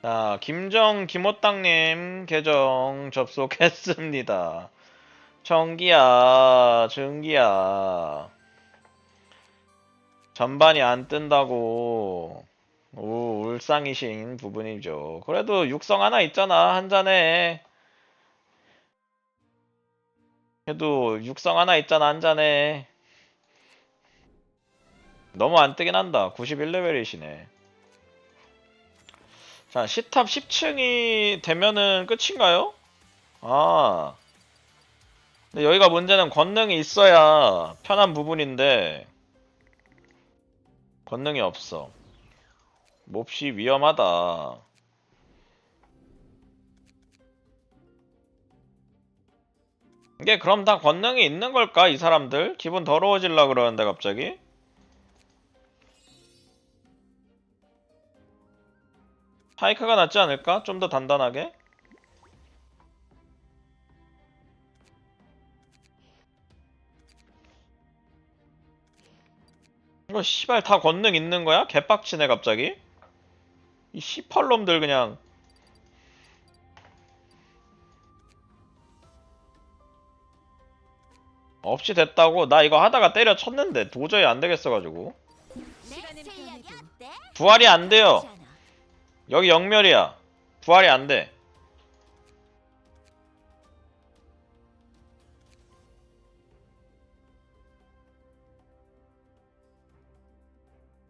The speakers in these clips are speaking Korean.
자, 김정 김호땅님 계정 접속했습니다. 정기야, 정기야. 전반이 안 뜬다고. 오, 울상이신 부분이죠. 그래도 육성 하나 있잖아, 한 잔에. 그래도 육성 하나 있잖아, 한 잔에. 너무 안 뜨긴 한다. 91레벨이시네. 자, 시탑 10층이 되면은 끝인가요? 아. 근데 여기가 문제는 권능이 있어야 편한 부분인데, 권능이 없어. 몹시 위험하다. 이게 그럼 다 권능이 있는 걸까? 이 사람들? 기분 더러워질라 그러는데 갑자기? 파이크가 낫지 않을까? 좀 더 단단하게? 이거 씨발 다 권능 있는 거야? 개빡치네 갑자기? 이 씨펄놈들 그냥 없이 됐다고? 나 이거 하다가 때려 쳤는데 도저히 안 되겠어가지고 부활이 안 돼요. 여기 영멸이야. 부활이 안 돼.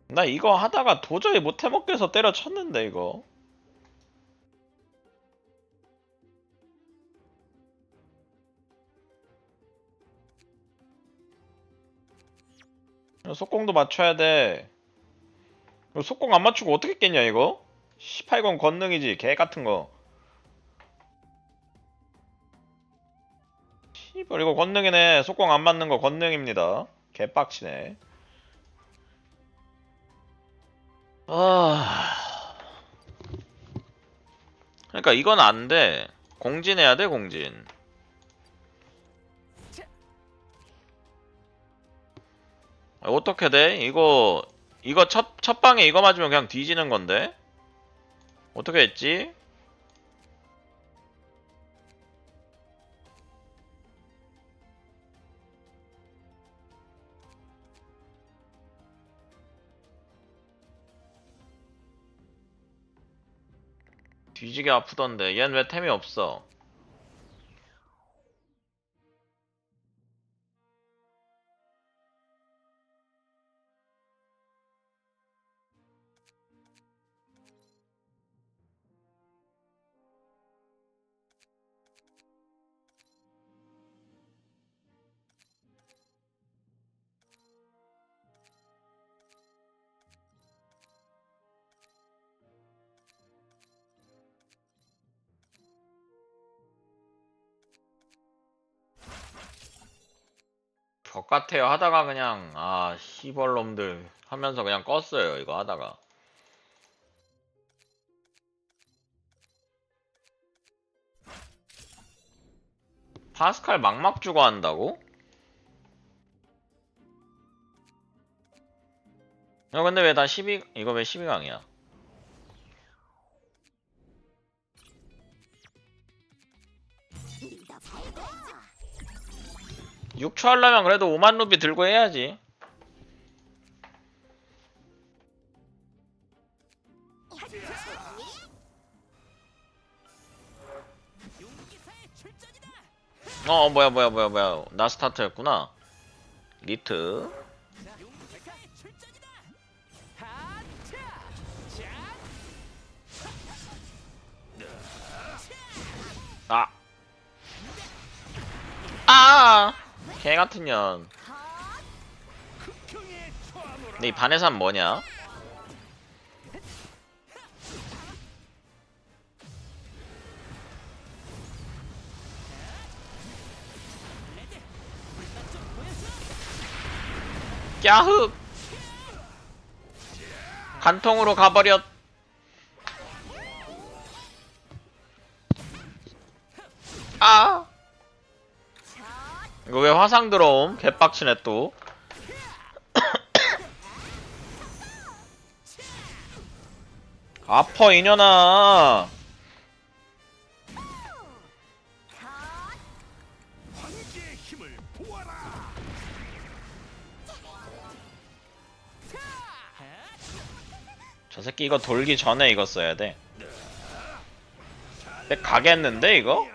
나 이거 하다가 도저히 못 해먹겠어 때려쳤는데 이거. 속공도 맞춰야 돼. 속공 안 맞추고 어떻게 깼냐 이거 18건 권능이지 개 같은 거. 씨발 이거 권능이네. 속공 안 맞는 거 권능입니다. 개빡치네. 아. 그러니까 이건 안 돼. 공진해야 돼 공진. 아, 어떻게 돼? 이거 이거 첫, 첫 방에 이거 맞으면 그냥 뒤지는 건데 어떻게 했지? 뒤지게 아프던데 얜 왜 템이 없어 같아요 하다가 그냥 아 시벌놈들 하면서 그냥 껐어요 이거 하다가 파스칼 막막 주고 한다고? 야 근데 왜 다 12, 이거 왜 12강이야? 6초 하려면 그래도 5만 루비 들고 해야지 어, 어 뭐야 뭐야 뭐야 뭐야 나 스타트였구나 리트 아. 아! 개 같은 년. 근데 이 반해산 뭐냐? 야흑! 간통으로 가버렸. 아! 이거 왜 화상 들어옴? 개빡치네 또. 아퍼 보아라. 저 새끼 이거 돌기 전에 이거 써야 돼 근데 가겠는데 이거?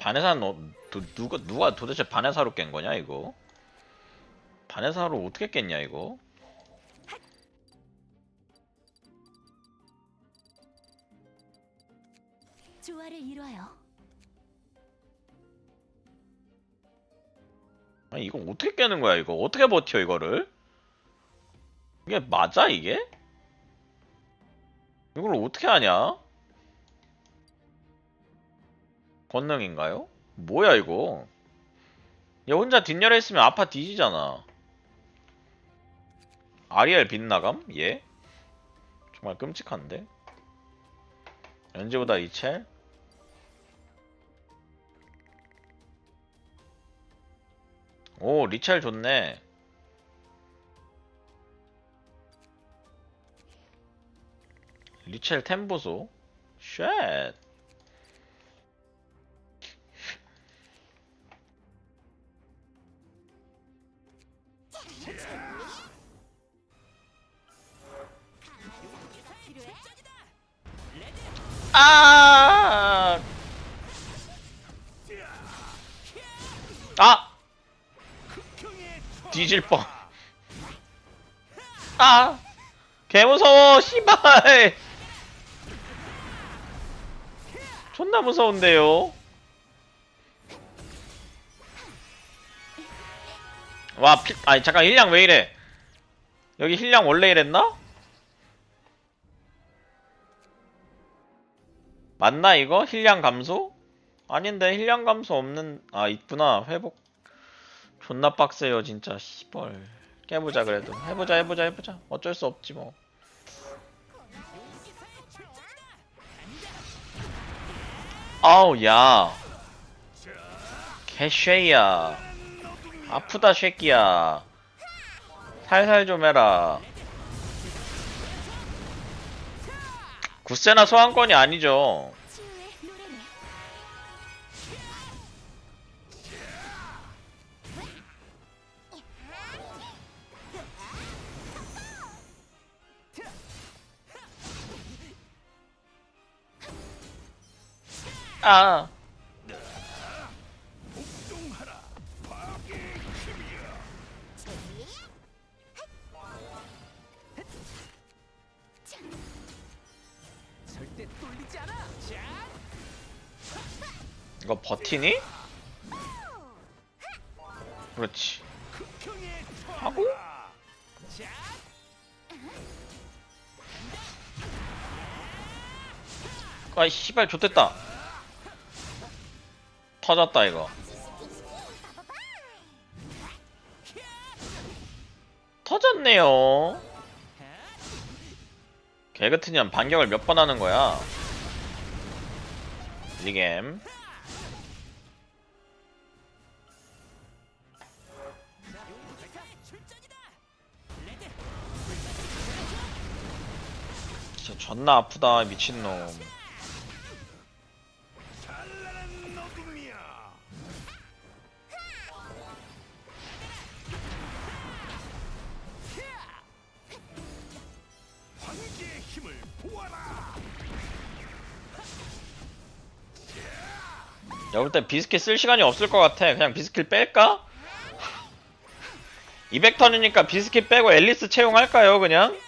반해사는 어, 도, 누가 누가 도대체 반해사로 깬 거냐 이거? 반해사로 어떻게 깼냐 이거? 조화를 이뤄요. 아니 이거 어떻게 깨는 거야 이거? 어떻게 버텨 이거를? 이게 맞아 이게? 이걸 어떻게 하냐? 권능인가요? 뭐야 이거? 얘 혼자 뒷열에 있으면 아파 뒤지잖아. 아리엘 빗나감? 얘? 정말 끔찍한데? 연지보다 이첼? 오 리첼 좋네 리첼 템 보소 쉣 뒤질 뻔. 아! 개무서워, 씨발! 존나 무서운데요? 와, 피, 아니, 잠깐, 힐량 왜 이래? 여기 힐량 원래 이랬나? 맞나, 이거? 힐량 감소? 아닌데, 힐량 감소 없는, 아, 있구나. 회복. 존나 빡세요 진짜 씨벌. 깨보자 그래도. 해보자 해보자 해보자. 어쩔 수 없지 뭐. 아우 야. 개쉐이야. 아프다 쉐끼야. 살살 좀 해라. 구세나 소환권이 아니죠 아 이거 버티니? 그렇지 하고? 자, 아이 씨발 좋됐다 터졌다 이거. 터졌네요. 개같은 년 반격을 몇 번 하는 거야? 리겜. 진짜 존나 아프다 미친놈 볼 때 비스킷 쓸 시간이 없을 것 같아. 그냥 비스킷 뺄까? 200턴이니까 비스킷 빼고 앨리스 채용할까요, 그냥?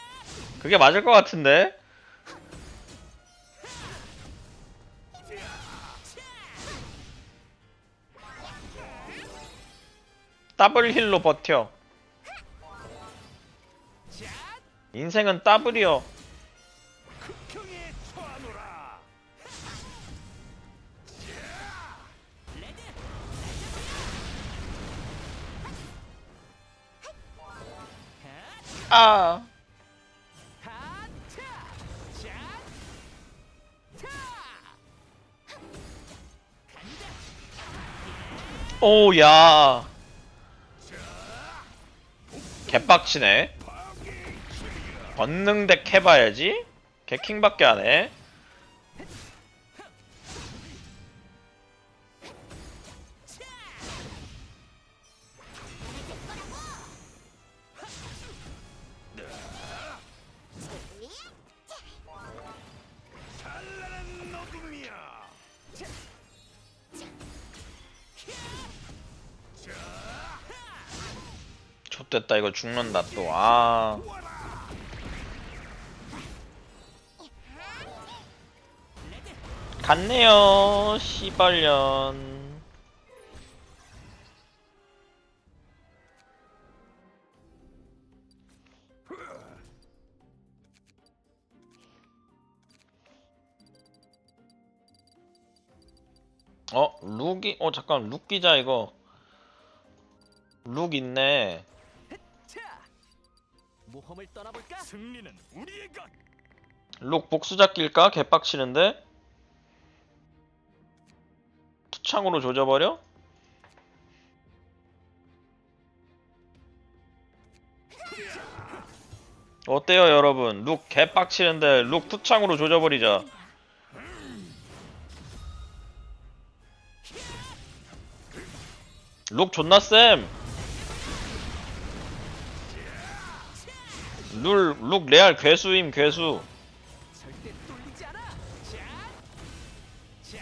그게 맞을 것 같은데? 더블 힐로 버텨. 인생은 더블이요. 아. 오, 야. 개빡치네. 권능 덱 해봐야지. 개킹밖에 안 해. 됐다 이거 죽는다 또 아. 갔네요 씨발년. 어 룩이 어 잠깐 룩 기자 이거. 룩 있네. 자, 모험을 떠나볼까? 승리는 우리의 것. 룩 복수자 낄까? 개빡치는데? 투창으로 조져버려? 어때요 여러분? 룩 개빡치는데 룩 투창으로 조져버리자 룩 존나 쌤! 룰, 룩 레알 괴수임 괴수. 절대 뚫리지 않아. 자, 자,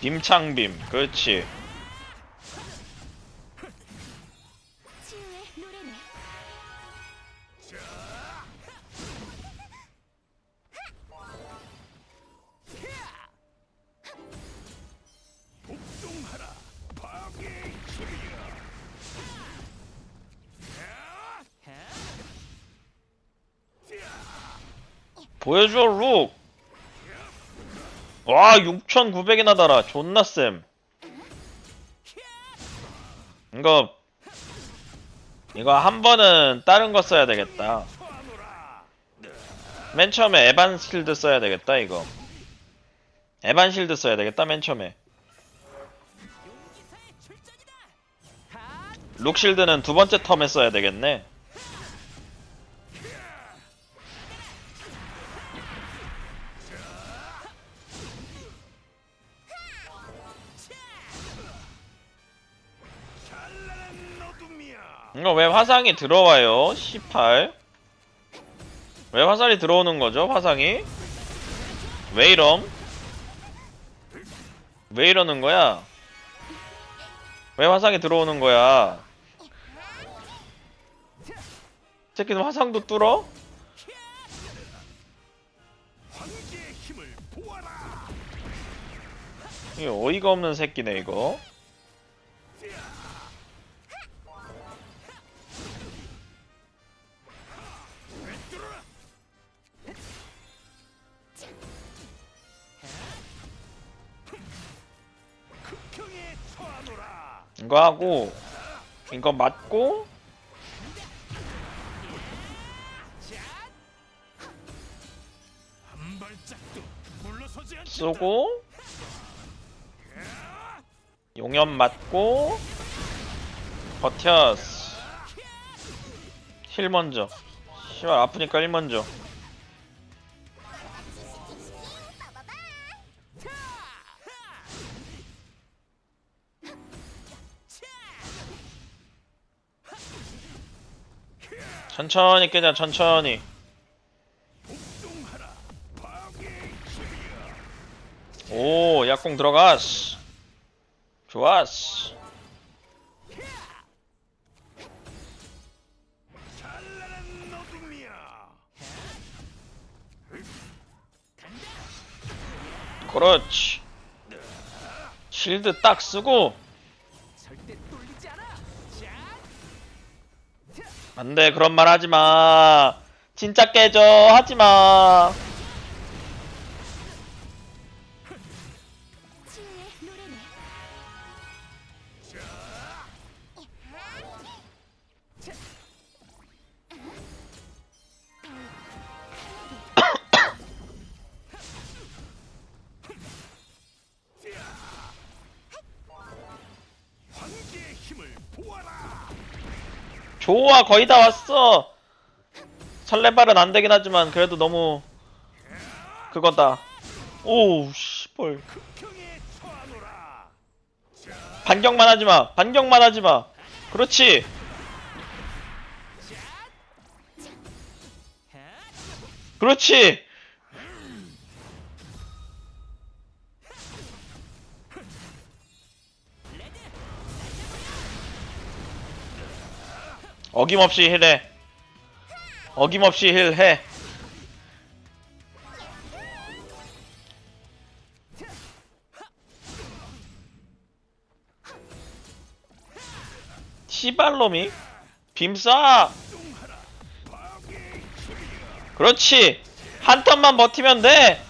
빔창빔 그렇지 6,900이나 달아. 존나 쌤. 이거 이거 한 번은 다른 거 써야 되겠다. 맨 처음에 에반 실드 써야 되겠다 이거. 에반 실드 써야 되겠다 맨 처음에. 룩 실드는 두 번째 텀에 써야 되겠네 이거 왜 화상이 들어와요? 18 왜 화살이 들어오는 거죠 화상이? 왜 이럼? 왜 이러는 거야? 왜 화상이 들어오는 거야? 새끼는 화상도 뚫어? 이게 어이가 없는 새끼네 이거 이거 하고 이거 맞고. 쏘고 용염 맞고 버텨스 힐 먼저 씨발 아프니까 힐 먼저 천천히 깨자 천천히. 오 약공 찬란한 어둠이야. 그렇지 실드 딱 쓰고 안돼 그런 말 하지마. 진짜 깨져. 하지마 좋아 거의 다 왔어. 설레발은 안 되긴 하지만 그래도 너무 그거다. 오우 씨벌. 반격만 하지마. 반격만 하지마. 그렇지. 그렇지 어김없이 힐해. 어김없이 힐해. 시발놈이? 빔쏴 그렇지! 한 턴만 버티면 돼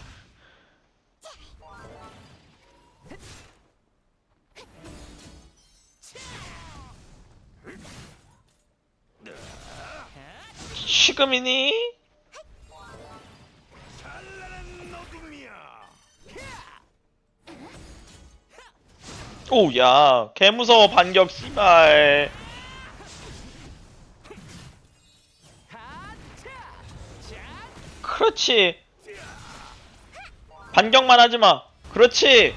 어둠이야. 오야 개무서워 반격 씨발. 그렇지. 반격만 하지마. 그렇지.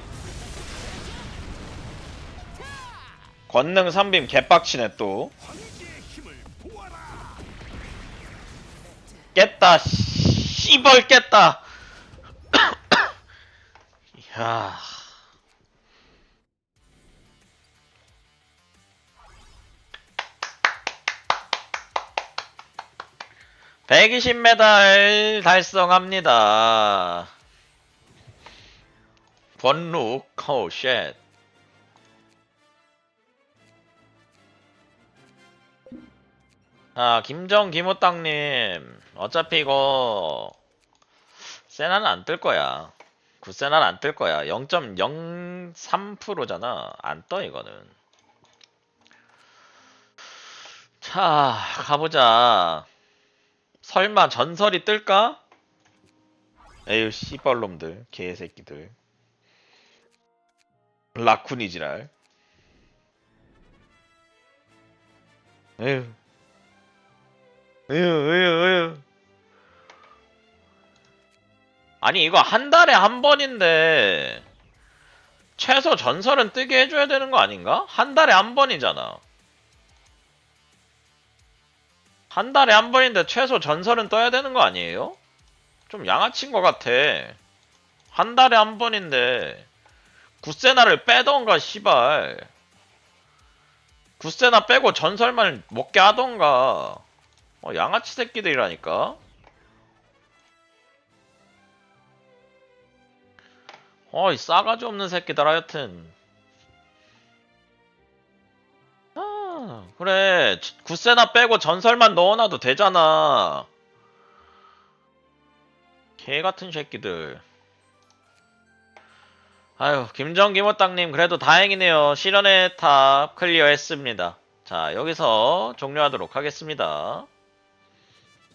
권능 3빔 개빡치네 또 깼다 씨벌 깼다. 이야. (120m) 달성합니다. 권룩 호쉣 아 김정 김호땅님 어차피 이거 세나는 안 뜰 거야. 구세나는 안 뜰 거야. 0.03%잖아. 안 떠 이거는. 자 가보자. 설마 전설이 뜰까? 에휴 씨발놈들 개새끼들. 라쿤이지랄. 에휴. 에휴 에휴 에휴. 아니 이거 한 달에 한 번인데 최소 전설은 뜨게 해줘야 되는 거 아닌가? 한 달에 한 번이잖아. 한 달에 한 번인데 최소 전설은 떠야 되는 거 아니에요? 좀 양아치인 것 같아. 한 달에 한 번인데 구세나를 빼던가 시발. 구세나 빼고 전설만 먹게 하던가. 어, 양아치 새끼들이라니까. 어이 싸가지 없는 새끼들 하여튼. 아 그래. 구세나 빼고 전설만 넣어놔도 되잖아. 개같은 새끼들. 아유 김정 김호땅님 그래도 다행이네요. 실현의 탑 클리어 했습니다. 자 여기서 종료하도록 하겠습니다